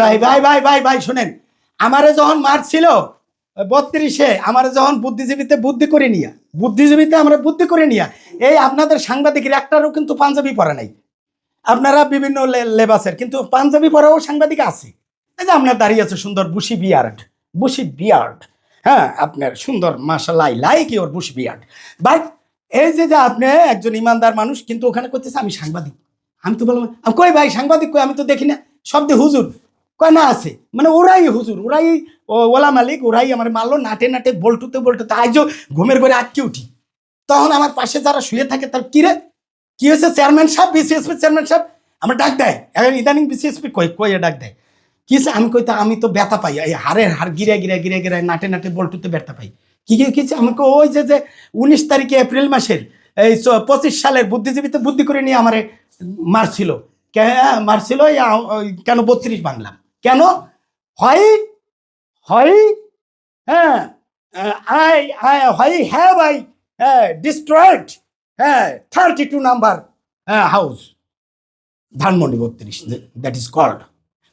ভাই ভাই ভাই ভাই ভাই, শুনেন। আমারে যখন মারছিল বত্রিশে, আমারে যখন বুদ্ধিজীবীতে বুদ্ধি করে নিয়া, বুদ্ধিজীবীতে আমরা বুদ্ধি করে নিয়া, এই আপনাদের সাংবাদিকের একটারও কিন্তু পাঞ্জাবি পরা নাই। আপনারা বিভিন্ন লেবাসের, কিন্তু পাঞ্জাবি পরাও সাংবাদিক আছে। এই যে আপনার দাঁড়িয়ে আছে সুন্দর বুশি বিয়ার্ড বুশি বিয়ার্ড। হ্যাঁ আপনার সুন্দর মাসালাই like your bushy beard. But এই যে যে আপনি একজন ইমানদার মানুষ, কিন্তু ওখানে করতেছে আমি সাংবাদিক। আমি তো বললাম কই ভাই, সাংবাদিক কই? আমি তো দেখি না। শব্দে হুজুর কয় না আছে? মানে ওরাই হুজুর, ওরাই ওলা মালিক, ওরাই আমার মারলো, নাটে নাটে, বল্টুতে বল্টুতে, আজও ঘুমের ঘরে আটকে উঠি। তখন আমার পাশে যারা শুয়ে থাকে তার কিরে কি হয়েছে? চেয়ারম্যান সাহেব বিসিএসপি চেয়ারম্যান সাহেব? আমার ডাক দেয়। এখন ইদানিং বিসিএসপি কই কই ডাক দেয়? কি? আমি কই তা, আমি তো ব্যথা পাই। এই হাড় গিরে গিরে গিরে গিরে, নাটে নাটে, বল্টুতে ব্যথা পাই। কি কি কিছু আমাকে ওই যে যে উনিশ তারিখে এপ্রিল মাসের, এই পঁচিশ সালের বুদ্ধিজীবীতে বুদ্ধি করে নিয়ে আমারে মারছিল। কে- মারছিল কেন বত্রিশ বাংলা? কেন? হয় হয় হ্যাঁ আই আই, হয় হ্যাভ আই ডিস্ট্রয়েড হ্যাঁ thirty two number house Dhanmondi বত্রিশ দ্যাট ইজ কল্ড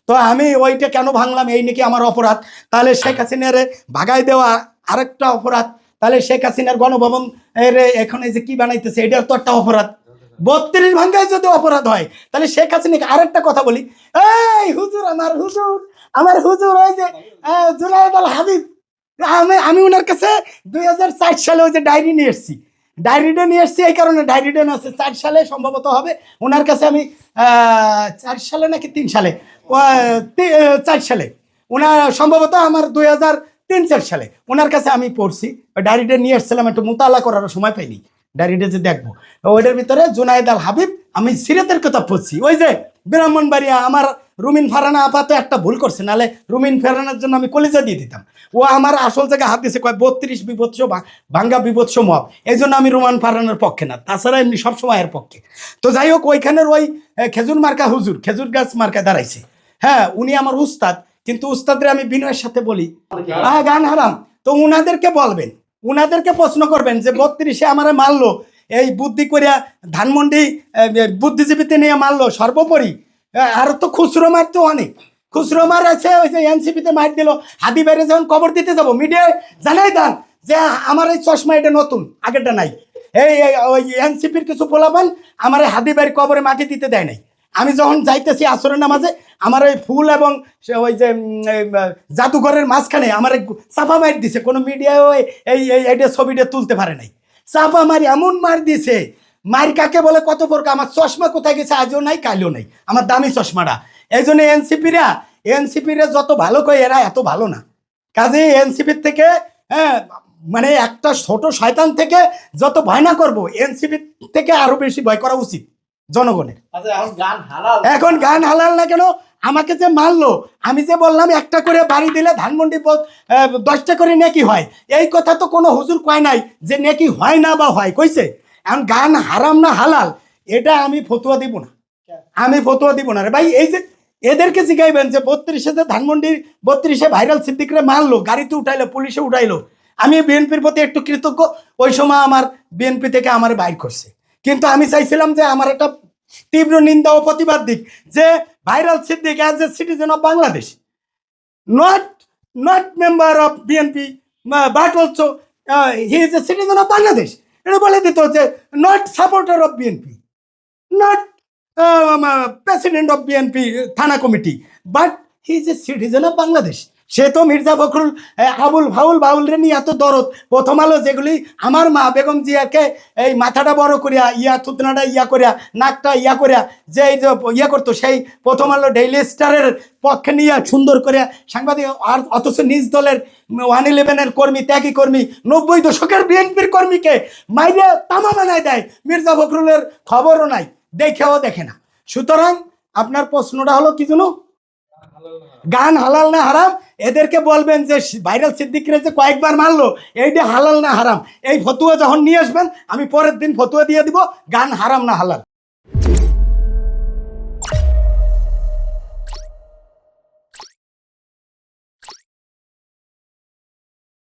তো আমি ওইটা কেন ভাঙলাম? এই নাকি আমার অপরাধ। তাহলে শেখ হাসিনার ভাগাই দেওয়া আরেকটা অপরাধ। তাহলে শেখ হাসিনার গণভবন এর এখন যে কি বানাইতেছে এটার তো একটা অপরাধ। বত্রিশ ভাঙ্গায় যদি অপরাধ হয়, তাহলে শেখ হাসিনাকে আরেকটা কথা বলি। এই হুজুর আমার হুজুর আমার হুজুর ওই যে জুনায়েদ আল হাবিব, আমি আমি ওনার কাছে দুই হাজার চার সালে ওই যে ডায়েরি নিয়ে এসেছি। নিয়ে এসেছি এই কারণে ডায়েরিটা নিয়ে আসছে চার সালে সম্ভবত হবে। ওনার কাছে আমি চার সালে নাকি তিন সালে চার সালে। ওনার সম্ভবত আমার দুই হাজার তিন চার সালে। ওনার কাছে আমি পড়ছি। ওই ডায়েরিটা নিয়ে এসেছিলাম, একটু মোতালা করার সময় পাইনি। ডায়েরিটা যে দেখব। ওইটার ভিতরে জুনায়েদ আল হাবিব, আমি সিরাতের কথা পড়ছি। ওই যে ব্রাহ্মণবাড়িয়া, আমার রুমিন ফারানা আপাতত একটা ভুল করছে, নালে রুমিন ফারানার জন্য আমি কলিজা দিয়ে দিতাম। ও আমার আসল জায়গায় হাত দিয়েছে, কয় বত্রিশ বিভৎস ভাঙ্গা বিভৎস মব। এই জন্য আমি রুমান ফারানার পক্ষে না, তাছাড়া এমনি সবসময় এর পক্ষে। তো যাই হোক, ওইখানের ওই খেজুর মার্কা হুজুর, খেজুর গাছ মার্কা দাঁড়াইছে। হ্যাঁ উনি আমার উস্তাদ, কিন্তু উস্তাদের আমি বিনয়ের সাথে বলি। হ্যাঁ গান হারাম। তো উনাদেরকে বলবেন উনাদেরকে প্রশ্ন করবেন যে, বত্রিশে আমারে মারলো, এই বুদ্ধি করিয়া ধানমন্ডি বুদ্ধিজীবীতে নিয়ে মারলো সর্বোপরি? আর তো খুচরো মার তো অনেক। খুচরো মার আছে ওই যে এনসিপিতে মার দিল। হাদি বাইরে যখন কবর দিতে যাব, মিডিয়ায় জানাই দেন যে, আমার এই চশমা এটা নতুন, আগেরটা নাই। এই ওই এনসিপির কিছু পোলাপান আমার হাদি বাড়ি কবরে মাটি দিতে দেয় নাই। আমি যখন যাইতেছি আসরের নামাজে আমার ওই ফুল এবং সে ওই যে জাদুঘরের মাঝখানে আমার চাপা মার দিছে। কোনো মিডিয়ায় ওই এই এইটা ছবিটা তুলতে পারে নাই। চাপা মারি, এমন মার দিছে। মার কাকে বলে কত প্রকার? আমার চশমা কোথায় গেছে আজও নাই, কালও নাই। আমার দামি চশমাটা। এই জন্য এনসিপিরা এনসিপিরা যত ভালো কয় এরা এত ভালো না। কাজে এনসিপির থেকে হ্যাঁ মানে একটা ছোট শয়তান থেকে যত ভয় না করব এনসিপি থেকে আরও বেশি ভয় করা উচিত। জনগণের। আচ্ছা এখন গান হালাল। না কেন? আমাকে যে মারলো আমি যে বললাম একটা করে বাড়ি দিলে ধানমন্ডি পথ, দশটা করে নেকি হয়। এই কথা তো কোনো হুজুর কয় নাই যে নেকি হয় না বা হয় কইছে? এখন গান হারাম না হালাল এটা আমি ফতুয়া দিব না। আমি ফতুয়া দিব না রে ভাই এই যে এদেরকে জিগাইবেন যে বত্রিশে যে ধানমন্ডির বত্রিশে ভাইরাল সিদ্দিকরে মারলো গাড়িতে উঠাইলো পুলিশে উঠাইলো। আমি বিএনপির প্রতি একটু কৃতজ্ঞ ওই সময় আমার বিএনপি থেকে আমার বাইর করছে। কিন্তু আমি চাইছিলাম যে আমার একটা তীব্র নিন্দা ও প্রতিবাদ দিক যে viral Siddique as a citizen of Bangladesh not not member of BNP but also he is a citizen of Bangladesh এটা বলে দিত যে not supporter of BNP not president of BNP থানা committee but he is a citizen of Bangladesh সে তো মির্জা ফখরুল আবুল ভাউল বাউল রে নিয়ে এত দরদ। প্রথম আলো যেগুলি আমার মা বেগম জিয়াকে এই মাথাটা বড় করিয়া, ইয়া থুতনাটা ইয়া করিয়া, নাকটা ইয়া করিয়া যে ইয়া করতো, সেই প্রথম আলো ডেইলি স্টারের পক্ষে নিয়ে সুন্দর করে সাংবাদিক, আর অথচ নিজ দলের ওয়ান ইলেভেনের কর্মী, ত্যাগী কর্মী, নব্বই দশকের বিএনপির কর্মীকে মাইরে তামা বানায় দেয়। মির্জা ফখরুলের খবরও নাই, দেখেও দেখে না। সুতরাং আপনার প্রশ্নটা হলো কি জানো? গান হালাল না হারাম? এদেরকে বলবেন যে ভাইরাল সিদ্দিকরে যে কয়েকবার মারলো এইটা হালাল না হারাম। এই ফতুয়া যখন নিয়ে আসবেন, আমি পরের দিন ফতুয়া দিয়ে দিব, গান হারাম না হালাল।